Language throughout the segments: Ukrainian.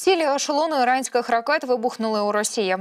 Цілі ешелону іранських ракет вибухнули у Росії.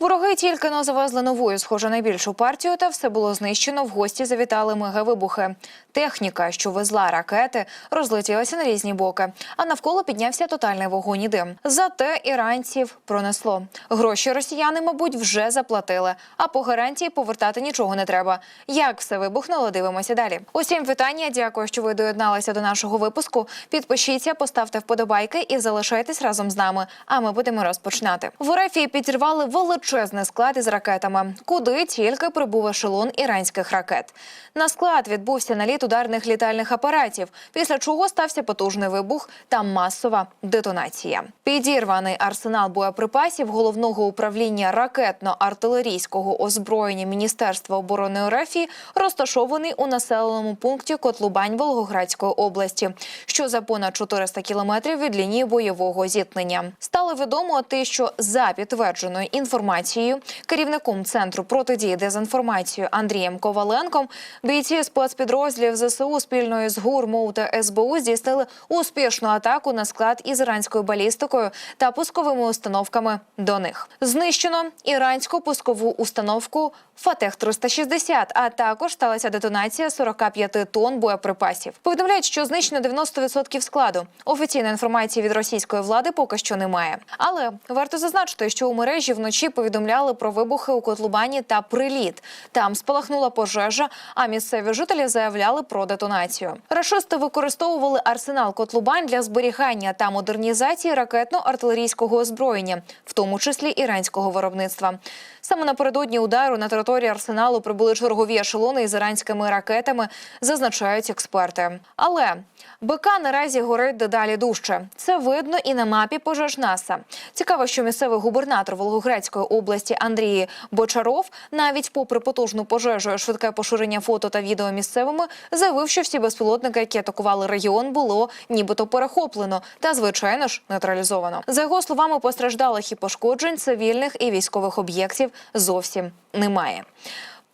Вороги тільки но завезли новою, схоже, найбільшу партію, та все було знищено. В гості завітали мегавибухи. Техніка, що везла ракети, розлетілася на різні боки, а навколо піднявся тотальний вогонь і дим. Зате іранців пронесло. Гроші росіяни, мабуть, вже заплатили. А по гарантії повертати нічого не треба. Як все вибухнуло, дивимося далі. Усім вітання. Дякую, що ви доєдналися до нашого випуску. Підпишіться, поставте вподобайки і залишайтесь разом з нами. А ми будемо розпочинати. В Орефії підірвали величезний склад із ракетами, куди тільки прибув ешелон іранських ракет. На склад відбувся наліт ударних літальних апаратів, після чого стався потужний вибух та масова детонація. Підірваний арсенал боєприпасів головного управління ракетно-артилерійського озброєння Міністерства оборони Орефії розташований у населеному пункті Котлубань Волгоградської області, що за понад 400 кілометрів від лінії бойового зіткнення. Стало відомо те, що за підтвердженою інформацією керівником центру протидії дезінформації Андрієм Коваленком бійці спецпідрозділів ЗСУ спільно з ГУР, МОУ та СБУ здійснили успішну атаку на склад із іранською балістикою та пусковими установками до них. Знищено іранську пускову установку Фатех 360 а також сталася детонація 45 тонн боєприпасів. Повідомляють, що знищено 90% складу. Офіційної інформації від російської влади поки що немає. Але варто зазначити, що у мережі вночі повідомляли про вибухи у Котлубані та приліт. Там спалахнула пожежа, а місцеві жителі заявляли про детонацію. Рашисти використовували арсенал Котлубань для зберігання та модернізації ракетно-артилерійського озброєння, в тому числі іранського виробництва. Саме напередодні удару на території арсеналу прибули чергові ешелони із іранськими ракетами, зазначають експерти. Але БК наразі горить дедалі дужче. Це видно і на мапі пожеж НАСА. Цікаво, що місцевий губернатор Волгоградської області Андрій Бочаров, навіть попри потужну пожежу, швидке поширення фото та відео місцевими, заявив, що всі безпілотники, які атакували регіон, було нібито перехоплено та, звичайно ж, нейтралізовано. За його словами, постраждалих і пошкоджень цивільних і військових об'єктів зовсім немає.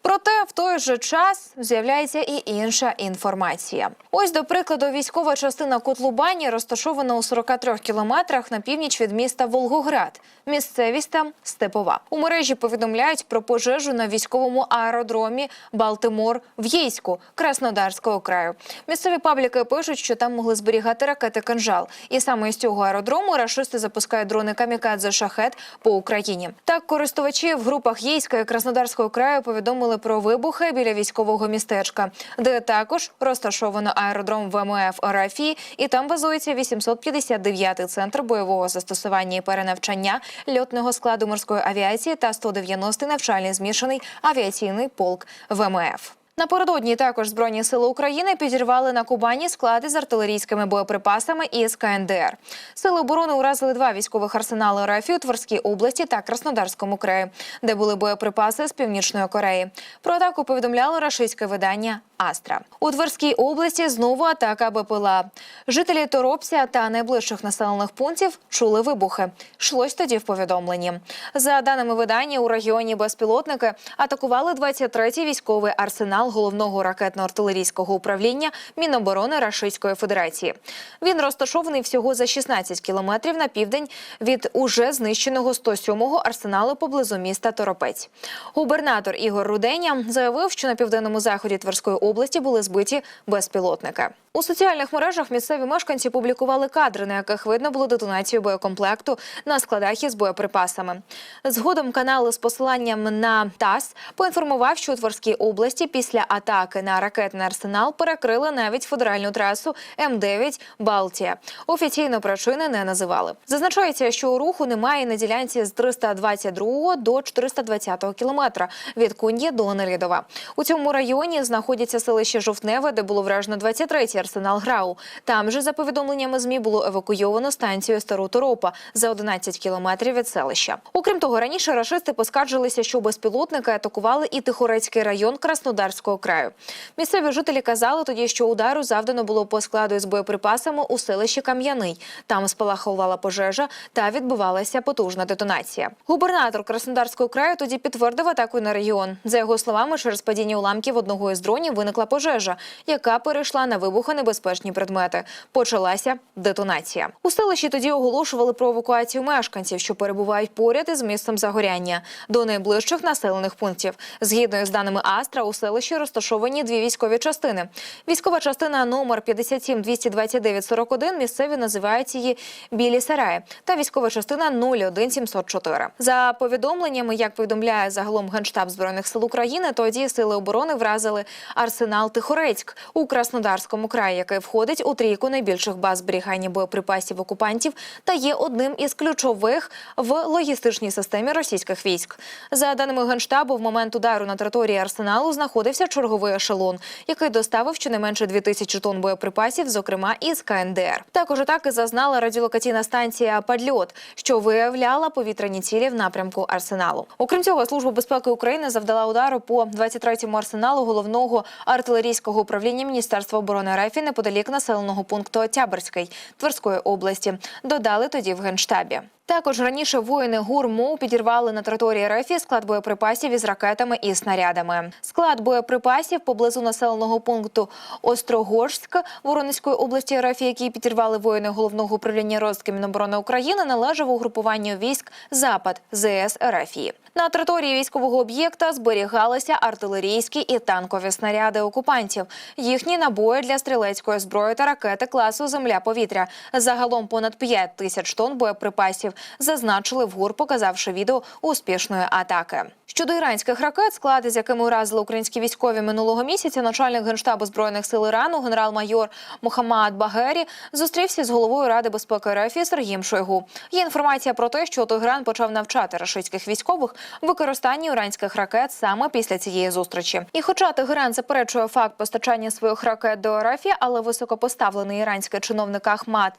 Проте в той же час з'являється і інша інформація. Ось, до прикладу, військова частина Котлубані розташована у 43 кілометрах на північ від міста Волгоград. Місцевість там степова. У мережі повідомляють про пожежу на військовому аеродромі Балтимор в Єйську Краснодарського краю. Місцеві пабліки пишуть, що там могли зберігати ракети «Кинжал». І саме з цього аеродрому рашисти запускають дрони камікадзе шахет по Україні. Так, користувачі в групах Єйська і Краснодарського краю повідомили про вибухи біля військового містечка, де також розташовано аеродром ВМФ РФІ, і там базується 859-й центр бойового застосування і перенавчання льотного складу морської авіації та 190-й навчальний змішаний авіаційний полк ВМФ. Напередодні також збройні сили України підірвали на Кубані склади з артилерійськими боєприпасами із КНДР. Сили оборони уразили два військових арсенали РФ у Тверській області та Краснодарському краї, де були боєприпаси з північної Кореї. Про атаку повідомляло рашистське видання Астра у Тверській області. Знову атака БПЛА. Жителі Торопця та найближчих населених пунктів чули вибухи. Шлось тоді в повідомленні. За даними видання, у регіоні безпілотники атакували 23-й військовий арсенал головного ракетно-артилерійського управління Міноборони Рашистської Федерації. Він розташований всього за 16 кілометрів на південь від уже знищеного 107-го арсеналу поблизу міста Торопець. Губернатор Ігор Руденя заявив, що на південному заході Тверської області були збиті безпілотники. У соціальних мережах місцеві мешканці публікували кадри, на яких видно було детонацію боєкомплекту на складах із боєприпасами. Згодом канал з посиланням на ТАСС поінформував, що у Тверській області після атаки на ракетний арсенал перекрили навіть федеральну трасу М9 Балтія. Офіційно причини не називали. Зазначається, що у руху немає на ділянці з 322 до 420 кілометра від Кун'є до Нелідова. У цьому районі знаходяться селище Жовтневе, де було вражено 23-й арсенал ГРАУ. Там же, за повідомленнями ЗМІ, було евакуйовано станцію Стару Торопа за 11 кілометрів від селища. Окрім того, раніше рашисти поскаржилися, що безпілотники атакували і Тихорецький район Краснодарського краю. Місцеві жителі казали тоді, що удару завдано було по складу із боєприпасами у селищі Кам'яний. Там спалахувала пожежа та відбувалася потужна детонація. Губернатор Краснодарського краю тоді підтвердив атаку на регіон. За його словами, через падіння уламків одного із дронів виникла пожежа, яка перейшла на вибухи вибухонебезпечні предмети. Почалася детонація. У селищі тоді оголошували про евакуацію мешканців, що перебувають поряд із місцем загоряння до найближчих населених пунктів. Згідно із даними Астра, у селищі розташовані дві військові частини. Військова частина номер 57 229 41 місцеві називають її Білі Сараї та військова частина 01 704. За повідомленнями, як повідомляє загалом Генштаб збройних сил України, тоді сили оборони вразили арсенал Тихорецьк у Краснодарському краї, який входить у трійку найбільших баз зберігання боєприпасів окупантів та є одним із ключових в логістичній системі російських військ. За даними генштабу, в момент удару на території арсеналу знаходився черговий ешелон, який доставив щонайменше 2000 тонн боєприпасів, зокрема із КНДР. Також атаки зазнала радіолокаційна станція Падльот, що виявляла повітряні цілі в напрямку арсеналу. Окрім цього, служба безпеки України завдала удару по 23-му арсеналу головного артилерійського управління Міністерства оборони РФ неподалік населеного пункту Октябрьський Тверської області. Додали тоді в генштабі. Також раніше воїни ГУР-МОУ підірвали на території РФ склад боєприпасів із ракетами і снарядами. Склад боєприпасів поблизу населеного пункту Острогожськ Воронезької області РФ, який підірвали воїни головного управління розвідки Міноборони України, належав угрупуванню військ Запад ЗС РФ. На території військового об'єкта зберігалися артилерійські і танкові снаряди окупантів. Їхні набої для стрілецької зброї та ракети класу Земля-повітря. Загалом понад 5 тисяч тонн боєприпасів зазначили в ГУР, показавши відео успішної атаки. Щодо іранських ракет, склади, з якими уразили українські військові минулого місяця, начальник генштабу збройних сил Ірану, генерал-майор Мухаммад Багері, зустрівся з головою Ради безпеки РФ Сергієм Шойгу. Є інформація про те, що Тегеран почав навчати рашистських військових використанню іранських ракет саме після цієї зустрічі. І, хоча Тегеран заперечує факт постачання своїх ракет до РФ, але високопоставлений іранський чиновник Ахмад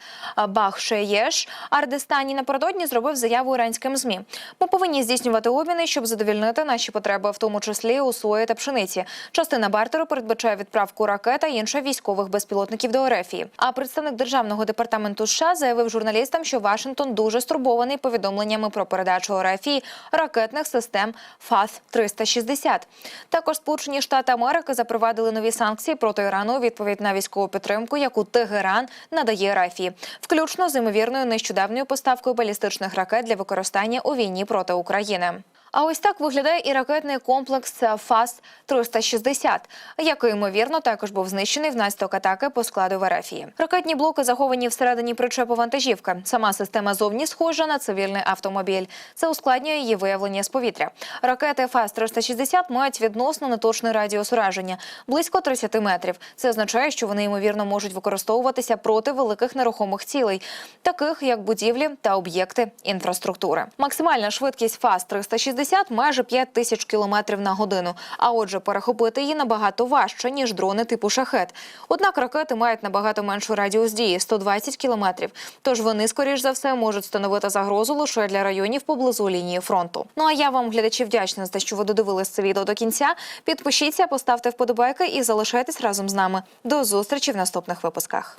Бахшеєш Ардестані напередодні зробив заяву іранським змі. Ми повинні здійснювати обміни, щоб задовільнити наші потреби, в тому числі у сої та пшениці. Частина бартеру передбачає відправку ракет та інших військових безпілотників до РФ. А представник державного департаменту США заявив журналістам, що Вашингтон дуже стурбований повідомленнями про передачу РФ ракетних систем ФАС 360 Також Сполучені Штати Америки запровадили нові санкції проти Ірану у відповідь на військову підтримку, яку Тегеран надає Рафії, включно з ймовірною нещодавньою поставкою балістичних ракет для використання у війні проти України. А ось так виглядає і ракетний комплекс ФАС 360 який ймовірно також був знищений внаслідок атаки по складу в Ракетні блоки заховані всередині причепу вантажівки. Сама система зовні схожа на цивільний автомобіль. Це ускладнює її виявлення з повітря. Ракети ФАС 360 мають відносно неточний радіус ураження близько 30 метрів. Це означає, що вони ймовірно можуть використовуватися проти великих нерухомих цілей, таких як будівлі та об'єкти інфраструктури. Максимальна швидкість ФАС 360 майже 5 тисяч кілометрів на годину. А отже, перехопити її набагато важче ніж дрони типу шахет. Однак ракети мають набагато меншу радіус дії 120 кілометрів. Тож вони, скоріш за все, можуть становити загрозу лише для районів поблизу лінії фронту. Ну а я вам, глядачі, вдячна за те, що ви додивились це відео до кінця. Підпишіться, поставте вподобайки і залишайтесь разом з нами. До зустрічі в наступних випусках.